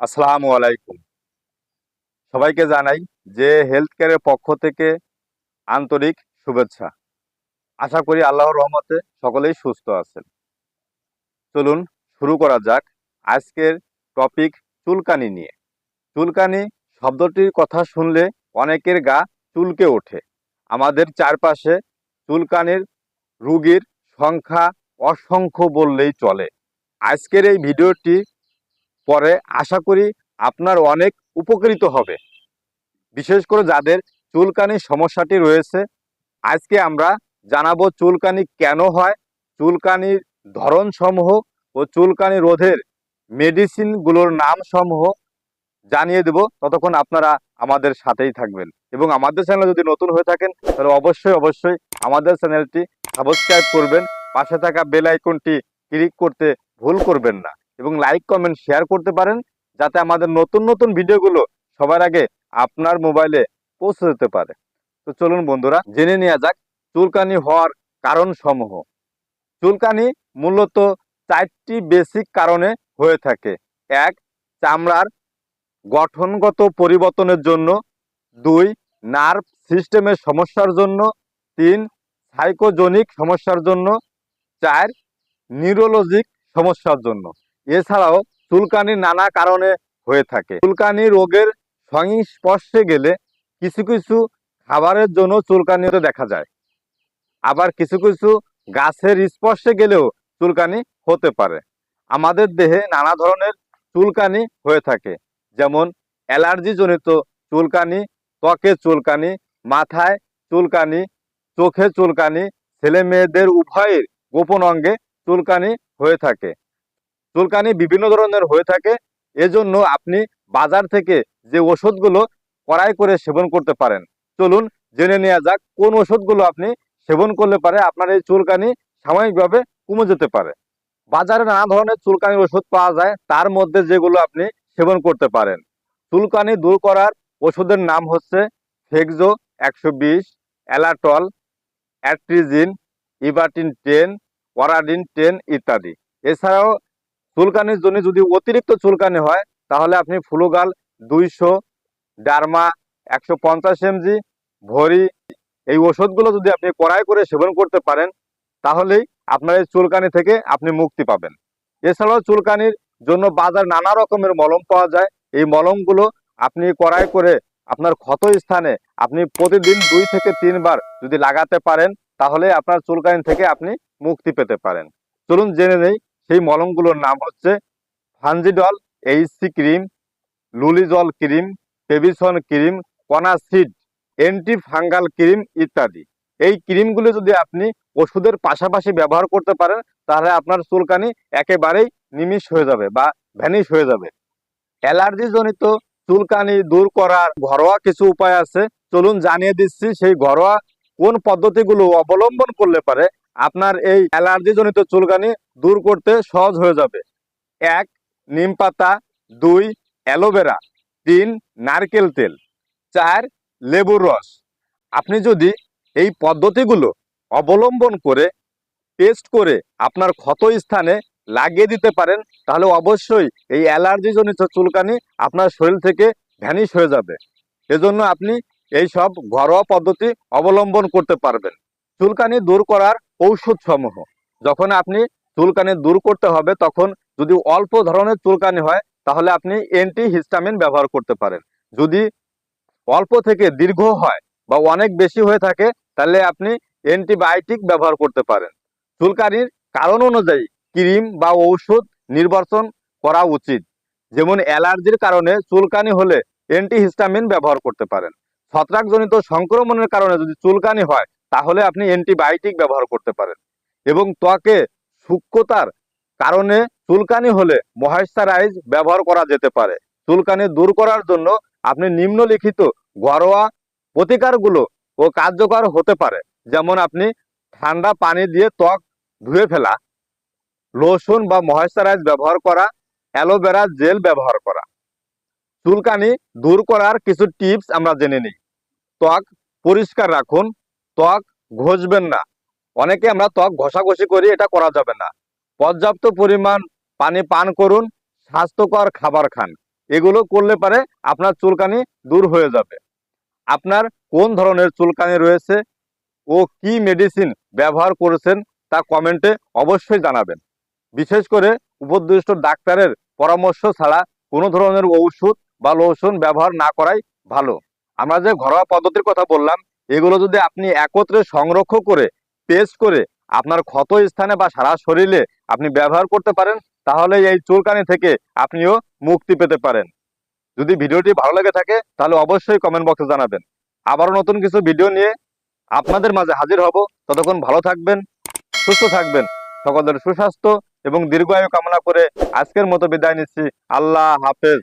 আসসালামু আলাইকুম। সবাইকে জানাই যে হেলথ কেয়ারের পক্ষ থেকে আন্তরিক শুভেচ্ছা। আশা করি আল্লাহর রহমতে সকলেই সুস্থ আছেন। চলুন শুরু করা যাক আজকের টপিক চুলকানি নিয়ে। চুলকানি শব্দটির কথা শুনলে অনেকের গা চুলকে ওঠে। আমাদের চারপাশে চুলকানির রুগীর সংখ্যা অসংখ্য বললেই চলে। আজকের এই ভিডিওটি পরে আশা করি আপনার অনেক উপকৃত হবে। বিশেষ করে যাদের চুলকানির সমস্যাটি রয়েছে, আজকে আমরা জানাব চুলকানি কেন হয়, চুলকানির ধরন সমূহ ও চুলকানি রোধের মেডিসিনগুলোর নাম সমূহ জানিয়ে দেব। ততক্ষণ আপনারা আমাদের সাথেই থাকবেন। এবং আমাদের চ্যানেল যদি নতুন হয়ে থাকেন, তাহলে অবশ্যই অবশ্যই আমাদের চ্যানেলটি সাবস্ক্রাইব করবেন। পাশে থাকা বেল আইকনটি ক্লিক করতে ভুল করবেন না। এবং লাইক কমেন্ট শেয়ার করতে পারেন যাতে আমাদের নতুন নতুন ভিডিওগুলো সবার আগে আপনার মোবাইলে পৌঁছে যেতে পারে। তো চলুন বন্ধুরা, জেনে নেওয়া যাক চুলকানি হওয়ার কারণ সমূহ চুলকানি মূলত চারটি বেসিক কারণে হয়ে থাকে। এক, চামড়ার গঠনগত পরিবর্তনের জন্য। দুই নার্ভ সিস্টেমের সমস্যার জন্য। তিন সাইকোজনিক সমস্যার জন্য। চার নিউরোলজিক সমস্যার জন্য। এছাড়াও চুলকানি নানা কারণে হয়ে থাকে। চুলকানি রোগের সংস্পর্শে গেলে কিছু কিছু খাবারের জন্য চুলকানি দেখা যায়। আবার কিছু কিছু গাছের স্পর্শে গেলেও চুলকানি হতে পারে। আমাদের দেহে নানা ধরনের চুলকানি হয়ে থাকে, যেমন অ্যালার্জিজনিত চুলকানি, ত্বকে চুলকানি, মাথায় চুলকানি, চোখে চুলকানি ছেলে মেয়েদের উভয়ের গোপন অঙ্গে চুলকানি হয়ে থাকে। চুলকানি বিভিন্ন ধরনের হয়ে থাকে। এজন্য আপনি বাজার থেকে যে ওষুধগুলো কড়াই করে সেবন করতে পারেন। চলুন জেনে নেওয়া যাক, কোন ওষুধগুলো আপনি সেবন করলে পারে আপনার এই চুলকানি সাময়িকভাবে কমে যেতে পারে। বাজারে নানা ধরনের চুলকানির ওষুধ পাওয়া যায়, তার মধ্যে যেগুলো আপনি সেবন করতে পারেন। চুলকানি দূর করার ওষুধের নাম হচ্ছে ফেক্সো একশো বিশ, অ্যালাটল, অ্যাট্রিজিন, ইভাটিন টেন ওয়ারাডিন টেন ইত্যাদি। এছাড়াও চুলকানির জন্য যদি অতিরিক্ত চুলকানি হয়, তাহলে আপনি ফ্লুগাল দুইশো, ডার্মা একশো পঞ্চাশ এমজি, ভরি, এই ওষুধগুলো যদি আপনি কড়াই করে সেবন করতে পারেন, তাহলেই আপনার এই চুলকানি থেকে আপনি মুক্তি পাবেন। এছাড়াও চুলকানির জন্য বাজার নানা রকমের মলম পাওয়া যায়। এই মলমগুলো আপনি কড়াই করে আপনার ক্ষত স্থানে আপনি প্রতিদিন দুই থেকে তিনবার যদি লাগাতে পারেন, তাহলে আপনার চুলকানি থেকে আপনি মুক্তি পেতে পারেন। চলুন জেনে নেই সেই মলমগুলোর নাম হচ্ছে Fungidal, HC cream, Lulizol cream Pevisone cream, Conasyd anti fungal cream ইত্যাদি। এই ক্রিমগুলো যদি আপনি ওষুধের পাশাপাশি ব্যবহার করতে পারেন, তাহলে আপনার চুলকানি একেবারেই নিমিষ হয়ে যাবে বা ভ্যানিশ হয়ে যাবে। অ্যালার্জি জনিত চুলকানি দূর করার ঘরোয়া কিছু উপায় আছে। চলুন জানিয়ে দিচ্ছি সেই ঘরোয়া কোন পদ্ধতিগুলো অবলম্বন করলে পারে আপনার এই অ্যালার্জি জনিত চুলকানি দূর করতে সহজ হয়ে যাবে। এক, নিম পাতা। দুই, অ্যালোভেরা। তিন, নারকেল তেল। চার, লেবুর রস। আপনি যদি এই পদ্ধতিগুলো অবলম্বন করে পেস্ট করে আপনার ক্ষত স্থানে লাগিয়ে দিতে পারেন, তাহলে অবশ্যই এই অ্যালার্জি জনিত চুলকানি আপনার শরীর থেকে ভ্যানিশ হয়ে যাবে। এজন্য আপনি এই সব ঘরোয়া পদ্ধতি অবলম্বন করতে পারবেন। চুলকানি দূর করার ঔষধ সমূহ যখন আপনি চুলকানি দূর করতে হবে, তখন যদি অল্প ধরনের চুলকানি হয়, তাহলে আপনি অ্যান্টি হিস্টামিন ব্যবহার করতে পারেন। যদি অল্প থেকে দীর্ঘ হয় বা অনেক বেশি হয়ে থাকে, তাহলে আপনি অ্যান্টিবায়োটিক ব্যবহার করতে পারেন। চুলকানির কারণ অনুযায়ী ক্রিম বা ঔষধ নির্বাচন করা উচিত। যেমন অ্যালার্জির কারণে চুলকানি হলে অ্যান্টিহিস্টামিন ব্যবহার করতে পারেন। ছত্রাকজনিত সংক্রমণের কারণে যদি চুলকানি হয় তাহলে আপনি অ্যান্টিবায়োটিক ব্যবহার করতে পারেন। এবং ত্বকে সূক্ষ্মতার কারণে চুলকানি হলে ময়েশ্চারাইজ ব্যবহার করা যেতে পারে। চুলকানি দূর করার জন্য আপনি নিম্নলিখিত ঘরোয়া প্রতিকারগুলো ও কার্যকর হতে পারে। যেমন আপনি ঠান্ডা পানি দিয়ে ত্বক ধুয়ে ফেলা, লোশন বা ময়েশ্চারাইজ ব্যবহার করা, অ্যালোভেরা জেল ব্যবহার করা। চুলকানি দূর করার কিছু টিপস আমরা জেনে নিই। ত্বক পরিষ্কার রাখুন ত্বক ঘষবেন না। অনেকে আমরা ত্বক ঘষাঘষি করি, এটা করা যাবে না। পর্যাপ্ত পরিমাণ পানি পান করুন, স্বাস্থ্যকর খাবার খান। এগুলো করলে পারে আপনার চুলকানি দূর হয়ে যাবে। আপনার কোন ধরনের চুলকানি রয়েছে ও কি মেডিসিন ব্যবহার করেছেন তা কমেন্টে অবশ্যই জানাবেন। বিশেষ করে উপদিষ্ট ডাক্তারের পরামর্শ ছাড়া কোনো ধরনের ঔষধ বা লোশন ব্যবহার না করাই ভালো। আমরা যে ঘরোয়া পদ্ধতির কথা বললাম এগুলো যদি আপনি একত্রে সংরক্ষণ করে পেস্ট করে আপনার ক্ষত স্থানে বা সারা শরীরে আপনি ব্যবহার করতে পারেন, তাহলে এই চুলকানি থেকে আপনিও মুক্তি পেতে পারেন। যদি ভিডিওটি ভালো লেগে থাকে, তাহলে অবশ্যই কমেন্ট বক্সে জানাবেন। আবারও নতুন কিছু ভিডিও নিয়ে আপনাদের মাঝে হাজির হব। ততক্ষণ ভালো থাকবেন, সুস্থ থাকবেন, সকলের সুস্বাস্থ্য এবং দীর্ঘায়ু কামনা করে আজকের মতো বিদায় নিচ্ছি। আল্লাহ হাফেজ।